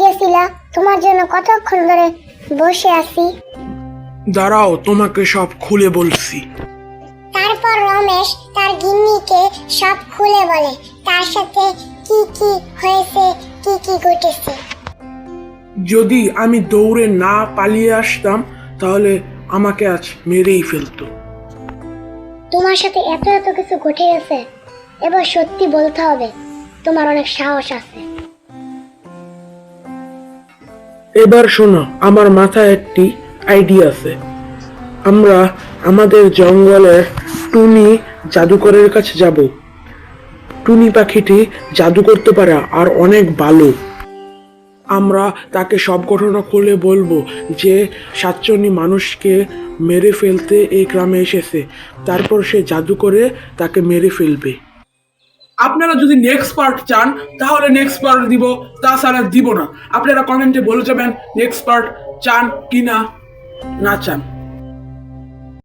গেছিলা তোমার জন্য কতক্ষণ ধরে বসে আছি। দাঁড়াও তোমাকে সব খুলে বলছি। তারপর রমেশ তার গিন্নিকে সব খুলে বলে তার সাথে কি কি হয়েছে কি কি ঘটেছে। যদি আমি দৌড়ে না পালিয়ে আসতাম তাহলে আমাকে আজ মেরেই ফেলতো। তোমার সাথে এত এত কিছু ঘটে গেছে এবার সত্যি বলতে হবে তোমার অনেক সাহস আছে। এবার শোনো, আমার মাথায় একটি আইডিয়া আছে। আমরা আমাদের জঙ্গলের টুনি জাদুকরের কাছে যাব। টুনি পাখিটি জাদু করতে পারে আর অনেক ভালো আমরা তাকে সব ঘটনা খুলে বলব যে, সাতচন্নি মানুষকে মেরে ফেলতে এই গ্রামে এসেছে। তারপর সে জাদু করে তাকে মেরে ফেলবে। আপনারা যদি নেক্সট পার্ট চান, তাহলে নেক্সট পার্ট দিব, তাছাড়া দিব না। আপনারা কমেন্টে বলে যাবেন নেক্সট পার্ট চান কি না না চান।